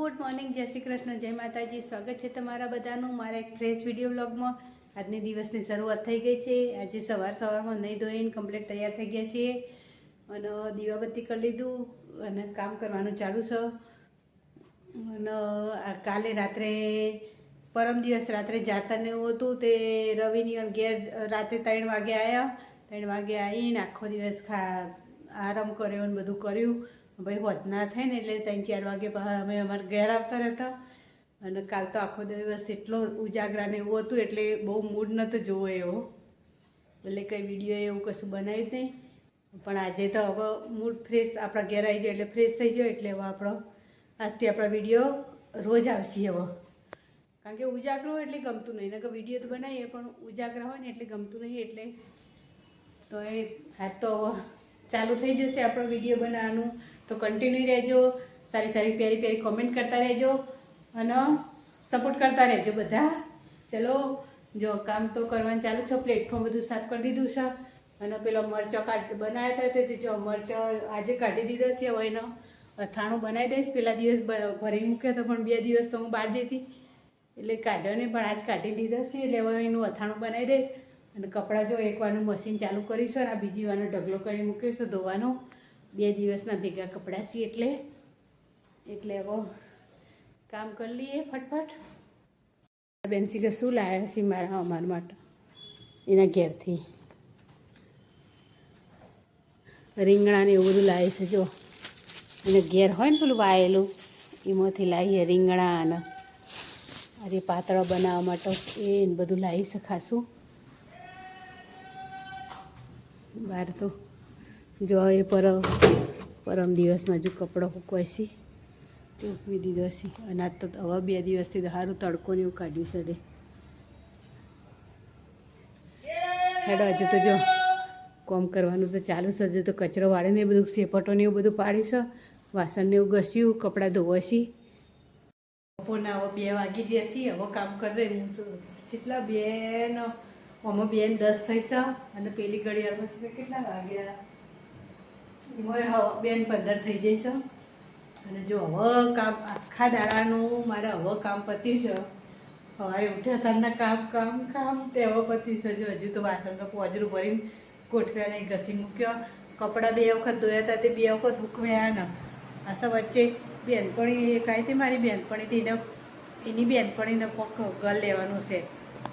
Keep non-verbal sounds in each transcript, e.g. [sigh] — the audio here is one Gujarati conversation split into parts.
ગુડ મોર્નિંગ, જય શ્રી કૃષ્ણ, જય માતાજી. સ્વાગત છે તમારા બધાનું મારા એક ફ્રેશ વીડિયો બ્લોગમાં આજની દિવસની શરૂઆત થઈ ગઈ છે. આજે સવાર સવારમાં નહીં ધોઈને કમ્પ્લીટ તૈયાર થઈ ગયા છીએ. અને દીવાબત્તી કરી લીધું અને કામ કરવાનું ચાલુ છે. અને કાલે રાત્રે, પરમ દિવસ રાત્રે જાતાને એવું હતું તે રવિની ઘેર રાતે ત્રણ વાગે આવ્યા ત્રણ વાગે આવીને આખો દિવસ ખા આરામ કર્યો અને બધું કર્યું. ભાઈ વધના થાય ને એટલે ત્રણ, ચાર વાગે બહાર અમે અમારા ઘેર આવતા રહેતા. અને કાલ તો આખો દિવસ એટલો ઉજાગરાને એવું હતું એટલે બહુ મૂડ નહોતો જોવો એવો. એટલે કંઈ વીડિયો એવું કશું બનાવી જ નહીં. પણ આજે તો હવે મૂડ ફ્રેશ આપણા ઘેર આવી જાય એટલે ફ્રેશ થઈ જાય એટલે હવે આપણો આજથી આપણા વીડિયો રોજ આવશે હવે કારણ કે ઉજાગરો એટલે ગમતું નહીં. નકર વીડિયો તો બનાવીએ પણ ઉજાગરા હોય ને એટલે ગમતું નહીં એટલે. તો એ આજ તો ચાલુ થઈ જશે આપણો વીડિયો બનાવવાનું. તો કન્ટિન્યુ રહેજો, સારી સારી પ્યારી પ્યારી કોમેન્ટ કરતા રહેજો અને સપોર્ટ કરતા રહેજો બધા. ચલો, જો કામ તો કરવાનું ચાલુ છે પ્લેટફોર્મ બધું સાફ કરી દીધું છે. અને પેલો મરચો કાઢ, બનાવ્યા હતા તે જો મરચો આજે કાઢી દીધો છે, હવે એનો અથાણું બનાવી દઈશ. પેલા દિવસ ભરી મૂક્યો હતો પણ બે દિવસ તો હું બહાર જતી. એટલે કાઢ્યો નહીં, પણ આજ કાઢી દીધો છે, એટલે હવે એનું અથાણું બનાવી દઈશ. અને કપડાં જો એકવારનું મશીન ચાલુ કરીશું અને આ બીજી વારનો ઢગલો કરી મૂક્યો ધોવાનો. બે દિવસના ભેગા કપડાં છીએ એટલે એટલે હવે કામ કરી લઈએ ફટફટ. બેન શીખર શું લાવ્યા છે મારા, અમારા માટે? એના ઘેરથી. રીંગણા ને એવું બધું લાવે છે, જો. એને ઘેર હોય ને પેલું વાયેલું, એમાંથી લાવીએ રીંગણા અને અરે પાતળો બનાવવા માટે એ બધું લાવી શકાશું બહાર તો જો એ પરમ પરમ દિવસના હજુ કપડો સૂકવાય છે. દીધો છે. અને આજ તો હવે બે દિવસથી સારું તડકો ને એવું કાઢ્યું છે હેડો, હજુ તો જો કોમ કરવાનું તો ચાલુ છે. હજુ તો કચરો વાળીને બધું સેપટો ને એવું બધું પાડીશ વાસણને વાસણ ને એવું ઘસ્યું, કપડાં ધોવાશી બપોરના હવે બે વાગી જશે હવે કામ કરી રહી હું શું જેટલા બેન આમાં બેન દસ થઈશ અને પેલી ઘડિયાળમાં કેટલા વાગ્યા? હવે બેન પંદર થઈ જઈશ અને જો હવે કામ આખા દાડાનું મારે હવે કામ પત્યું છે. હવે ઉઠ્યા તારના કામ કામ કામ, તે હવે પત્યું છે. જો હજુ તો વાસણ તો પોજરું ભરીને ગોઠવ્યા નહીં ઘસી મૂક્યો. કપડાં બે વખત ધોયા હતા, તે બે વખત ઉકવ્યા ને આશા વચ્ચે બેનપણી આવી હતી મારી બેનપણી એને એની બેનપણીને કોક ગલ લેવાનું છે.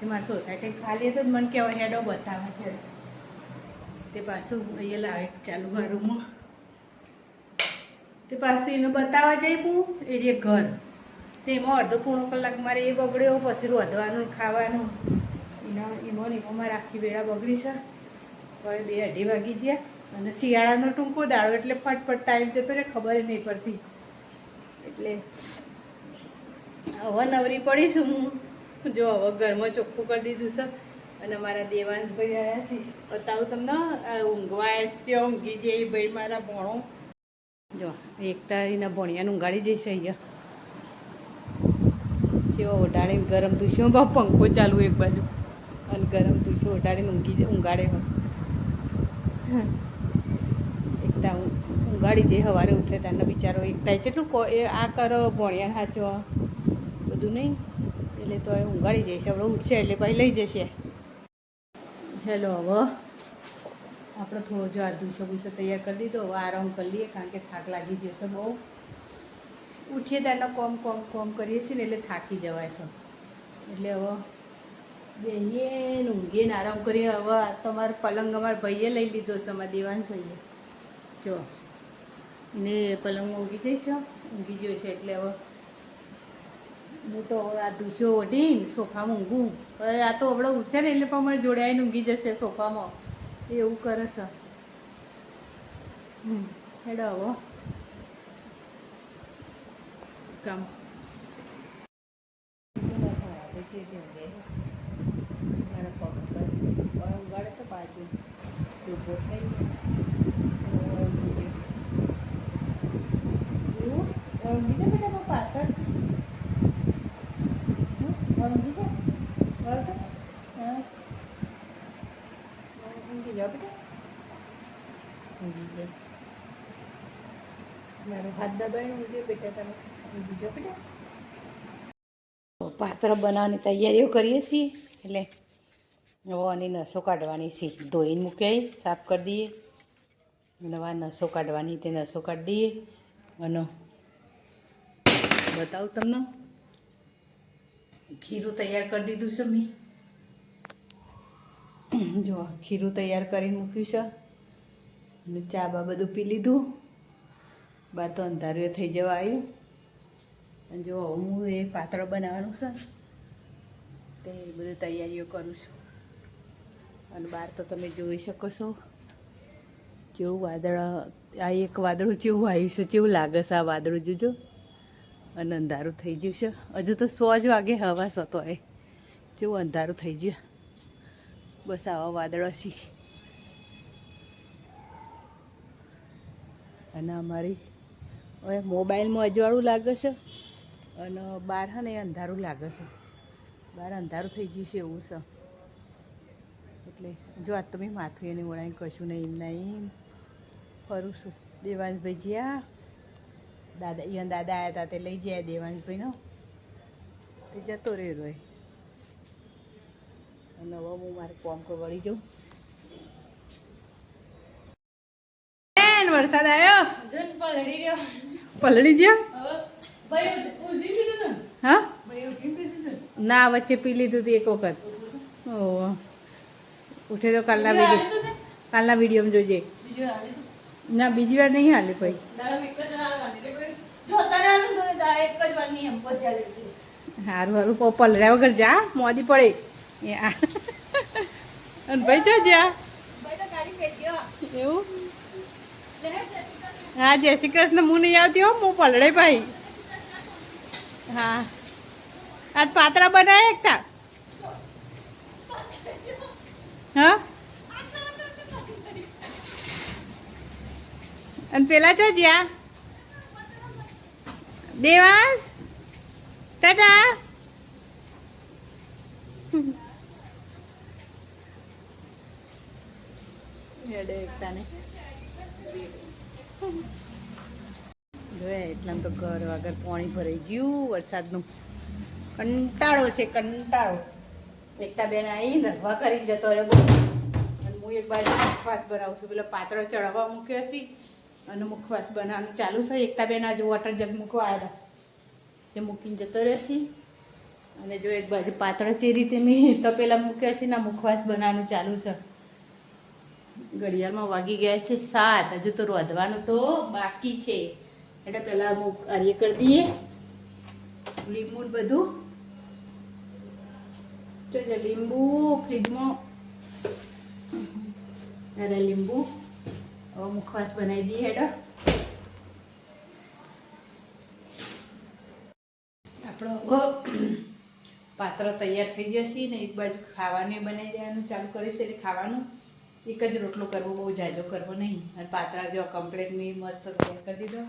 તે મારી સોસાયટી ખાલી હતું મને કહેવાય હેડો બતાવે છે. તે પાછું અહીંયા લાવે ચાલુ મારુંમાં તે પાછું એનું બતાવવા જઈપું એ ઘર. તેમાં અડધો પોણો કલાક મારે એ બગડ્યો, પછી રોધવાનું, ખાવાનું. એના એમાં એમાં રાખી વેળા બગડી છે. હવે બે અઢી વાગી ગયા. અને શિયાળાનો ટૂંકો દાડો, એટલે ફટફટ ટાઈમ જતો ને ખબર નહીં પડતી. એટલે હવે નવરી પડીશું હું. જો હવે ઘરમાં ચોખ્ખું કરી દીધું છે. અને મારા દેવાંશભાઈ આવ્યા છે. બતાવું તમને ઊંઘવા છે, ઊંઘી જાય ભાઈ મારા ભણો. જો, એકતા એના ભણિયાને ઊંઘાડી જઈશ અહીંયા. જેવો ઓઢાડીને ગરમ દૂષ્યો, બા, પંખો ચાલુ એક બાજુ. અને ગરમ દૂષ્યો ઓઢાડીને ઊંઘી ઊંઘાડે હોય એકતા ઊંઘાડી જઈ સવારે ઉઠે તારના બિચારો એકતા જેટલું કો, એ આ કરો ભણિયાને સાચો બધું નહીં. એટલે તો એ ઊંઘાડી જઈશ આપણે ઉઠશે એટલે પછી લઈ જશે. હેલો હવે આપણે થોડો જો આ દૂસો બૂસો તૈયાર કરી દીધો, હવે આરામ કરી લઈએ કારણ કે થાક લાગી જશે બહુ. ઉઠીએ ત્યારનો કોમ કોમ કોમ કરીએ છીએ ને એટલે થાકી જવાય છે. એટલે હવે બેહીએ ને ઊંઘીએ ને આરામ કરીએ. હવે તમારા પલંગ અમારા ભાઈએ લઈ લીધો છે, અમારા દેવાંશ ભાઈએ. જો, એને પલંગમાં ઊંઘી જઈશ, ઊંઘી ગયો છે એટલે હવે હું તો આ દૂસો ઓઢીને સોફામાં ઊંઘું. હવે આ તો આપણે ઉઠશે ને એટલે પણ મારે જોડાઈને ઊંઘી જશે સોફામાં. એવું કરે છે. હમ, હેડો આવો કામ. ઊંઘાડે તો બાજુ ઊભો થઈ જાય બેટા પાછળ. ઊંઘી જા બોલ તો? હા. ઊંઘી જાઓ ઊંઘી હાથ દબાઈને ઊંઘ્યો બેટા તમે. બીજો બેટા. પાત્ર બનાવવાની તૈયારીઓ કરીએ છીએ. એટલે હવે આની નસો કાઢવાની છે. ધોઈને મૂક્યા, સાફ કરી દઈએ. નવા નસો કાઢવાની તે નસો કાઢી દઈએ. અને બતાવું તમને. ખીરું તૈયાર કરી દીધું છે મેં. જો ખીરું તૈયાર કરીને મૂક્યું છે. અને ચા બા બધું પી લીધું. બાર તો અંધાર્યું થઈ જવા આવ્યું. અને જો હું એ પાત્ર બનાવવાનું છે તે બધી તૈયારીઓ કરું છું. અને બહાર તો તમે જોઈ શકો છો જેવું વાદળ આ એક વાદળું જેવું આવ્યું છે, જેવું લાગે છે આ વાદળું જોજો. અને અંધારું થઈ ગયું છે. હજુ તો સો જ વાગે હવા સતો એ. જેવું અંધારું થઈ ગયું. બસ આવા વાદળો છે. અને અમારી હવે મોબાઈલમાં અજવાળું લાગે છે અને બહાર હા ને અંધારું લાગે છે. બહાર અંધારું થઈ ગયું છે એવું છે. એટલે જો આ તમે માથું એને વળાઈ કશું નહીં નહીં. ફરું છું. દેવાંશભાઈ જ્યાં દાદા ઈવન દાદા આવ્યા હતા તે લઈ જાય દેવાંશભાઈનો. તે જતો રહ્યો રોય. અને હવે હું મારે કોમ કો વળી જઉં. વરસાદ આવ્યો? જોન પલળી ગયો. પલળી ગયો? ને? હા? વચ્ચે પી લીધું હતું એક વખત. ઓહ. ઉઠે તો કાલના વીડિયો? કાલના વિડીયોમાં જોજે. બીજું? ના બીજી વાર નહીં હાલે ભાઈ. સારું સારું પો પલળ્યા વગર જા મોદી પડે. અને ભાઈ જો જા. એવું? હે, જય શ્રી કૃષ્ણ હું નહીં આવતી હો હું પલડે ભાઈ. હા. આજ પાતરા બનાવે એકતા હા? અને પેલા ચો જ્યાં. દેવાંશ. ટાટા. જોયા, એટલામાં તો ઘર વગર પાણી ભરાઈ ગયું, વરસાદનું. કંટાળો છે, કંટાળો. એકતા બેન આવી રવા કરીને જતો બહુ અને હું એક બાજુ મુખવાસ બનાવું છું. પેલો પાતળો ચડાવવા મૂક્યો છે. અને મુખવાસ બનાવવાનું ચાલુ છે. એકતા બેન આજે વોટર જગ મૂકવા આવ્યા તે મૂકીને જતો રહેશે. અને જો એક બાજુ પાત્ર જે રીતે મેં [laughs] તપેલા મૂક્યો છે ને મુખવાસ બનાવવાનું ચાલુ છે. ઘડિયાળમાં વાગી ગયા છે સાત. હજુ તો રોધવાનું તો બાકી છે. એટલે પહેલાં અમુક આર્ય કરી દઈએ. લીંબુ બધું. જો લીંબુ, ફ્રીજમાં. અરે લીંબુ. હવે મુખવાસ બનાવી દઈએ હેડો. આપણો પાત્ર તૈયાર થઈ ગયો છે ને એક બાજુ ખાવાનું બનાવી દેવાનું ચાલુ કરીશ એટલે ખાવાનું એક જ રોટલો કરવો, બહુ જાજો કરવો નહીં. અને પાત્રા જો કમ્પ્લેટ મેં મસ્ત તૈયાર કરી દીધો.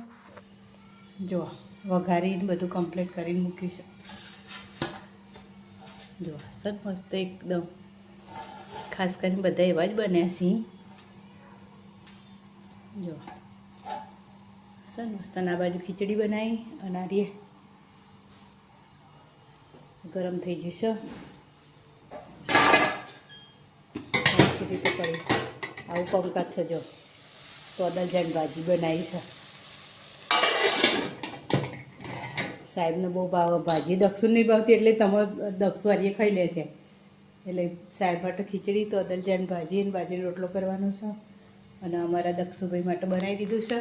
જો, વઘારીને બધું કમ્પ્લીટ કરીને મૂક્યું છે. જો સર મસ્ત એકદમ ખાસ કરીને બધા એવા જ બન્યા છે જો. સર મસ્ત આ બાજુ ખીચડી બનાવી અને આ ગરમ થઈ જશે. રીતે કરી આવું કંકાત છે જો. તો જણ ભાજી બનાવી છે. સાહેબને બહુ ભાવ ભાજી દક્ષુ નહીં ભાવતી એટલે તમે દક્ષુ હારીએ ખાઈ લે છે. એટલે સાહેબ માટે ખીચડી, તો અદલ ભાજી અને બાજરીનો રોટલો કરવાનો છે. અને અમારા દક્ષુભાઈ માટે બનાવી દીધું છે.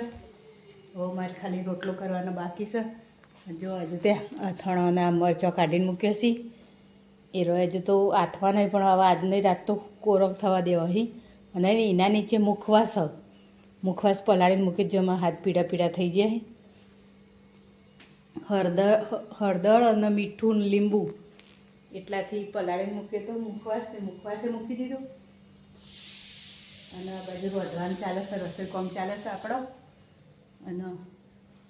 હવે મારે ખાલી રોટલો કરવાનો બાકી છે. જો હજુ ત્યાં અથાણાના મરચાં કાઢીને મૂક્યો છે. એ રહ્યો હજુ તો આથવા નહીં પણ હવે આજની રાત તો કોરક થવા દેવા હી. અને એના નીચે મુખવાસ મુખવાસ પલાળીને મૂકી જેમાં હાથ પીડા પીડા થઈ જાય હળદર હળદર અને મીઠું લીંબુ. એટલાથી પલાળીને મૂકીએ તો મુખવાસ ને મુખવાસે મૂકી દીધું. અને આ બાજુ વધવાનું ચાલે છે, રસોઈ કોમ ચાલે છે આપણો. અને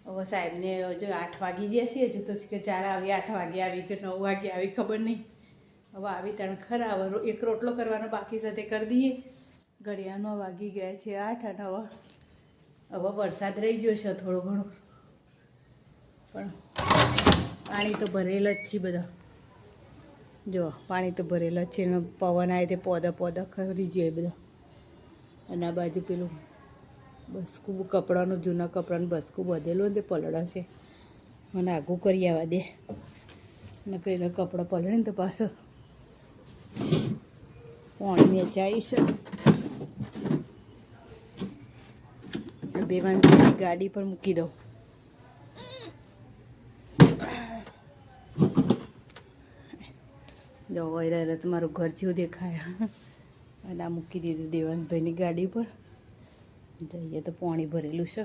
હવે સાહેબને હજુ આઠ વાગી જશે હજુ તો કે ચાર આવી આઠ વાગે આવી કે નવ વાગે આવી ખબર નહીં. હવે આવી તાણ ખરા, હવે એક રોટલો કરવાનો બાકી તે કરી દઈએ. ઘડિયાળમાં વાગી ગયા છે આઠ અને હવે હવે વરસાદ રહી ગયો છે થોડો ઘણો. પણ પાણી તો ભરેલ જ છે બધા. જો, પાણી તો ભરેલ જ છે પવન આવે તે પોદા પોદા ખરી જાય બધા. અને આ બાજુ પેલું બસકું કપડાનું, જૂના કપડાનું બસકું બધેલું તે પલળા છે. મને આગું કરી આવવા દે. ને કંઈ કપડાં પલળે ને તો પાછો. પાણી વેચાઈશ બે દેવાંશની ગાડી પર મૂકી દઉં. જો વૈરા તો મારું ઘર જેવું દેખાય. અને આ મૂકી દીધું દેવાંશભાઈની ગાડી પર. જઈએ તો પાણી ભરેલું છે.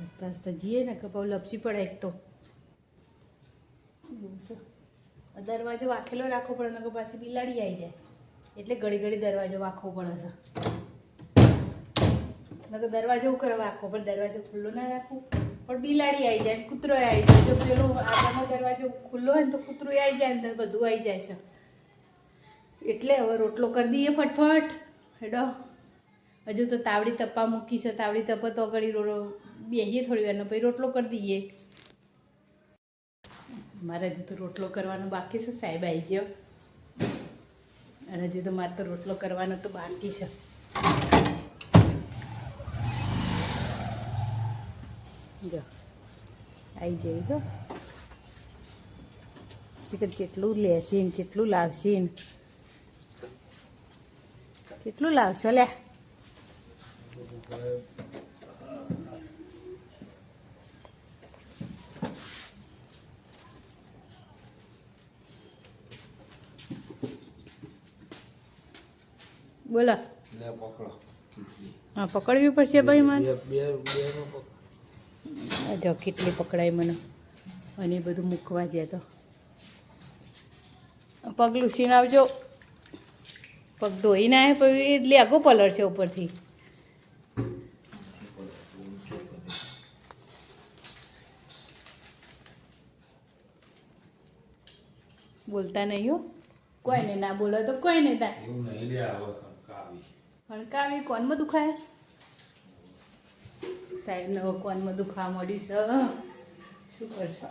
આસ્તા આસ્તા જઈએ ને, કે બહુ લપસી પડે એક તો. દરવાજો વાખેલો રાખવો પડે, નકર પાછી બિલાડી આવી જાય. એટલે ઘડી ઘડી દરવાજો વાખવો પડે છે. નકર દરવાજો ઉકર વાંખવો, પણ દરવાજો ખુલ્લો ના રાખવું. પણ બિલાડી આવી જાય કૂતરો આવી જાય. જો પેલો આગળનો દરવાજો ખુલ્લો હોય ને, તો કૂતરો આવી જાય, અંદર બધું આવી જાય છે. એટલે હવે રોટલો કરી દઈએ ફટફટ. હેડો. હજુ તો તાવડી તપ્પા મૂકી છે. તાવડી તપ્પા તો આગળ રો બેસીએ થોડી વારનો પછી રોટલો કરી દઈએ. મારે હજુ તો રોટલો કરવાનો બાકી છે. સાહેબ આવી ગયો. અને હજુ તો મારે તો રોટલો કરવાનો તો બાકી છે. જો આવી જાય ગયો. કેટલું લેશે ને કેટલું લાવશે ને કેટલું લાવશો? લે. બોલો. હા પકડવી પડશે ભાઈ મને? જો કેટલી પકડાય મને. અને એ બધું મૂકવા જાય તો. પગલું સીન આવજો. પગ ધોઈને આવે પછી એટલે આગો પલર છે ઉપરથી. બોલતા નહીં હો. કોઈને ના બોલો તો કોઈ નહીં થાય. એવું નહીં લે આવે કાવી હણકાવી કોનમાં દુખાય? સાહેબને નવો કોનમાં દુખાવા મળ્યું છે. શું કરશો?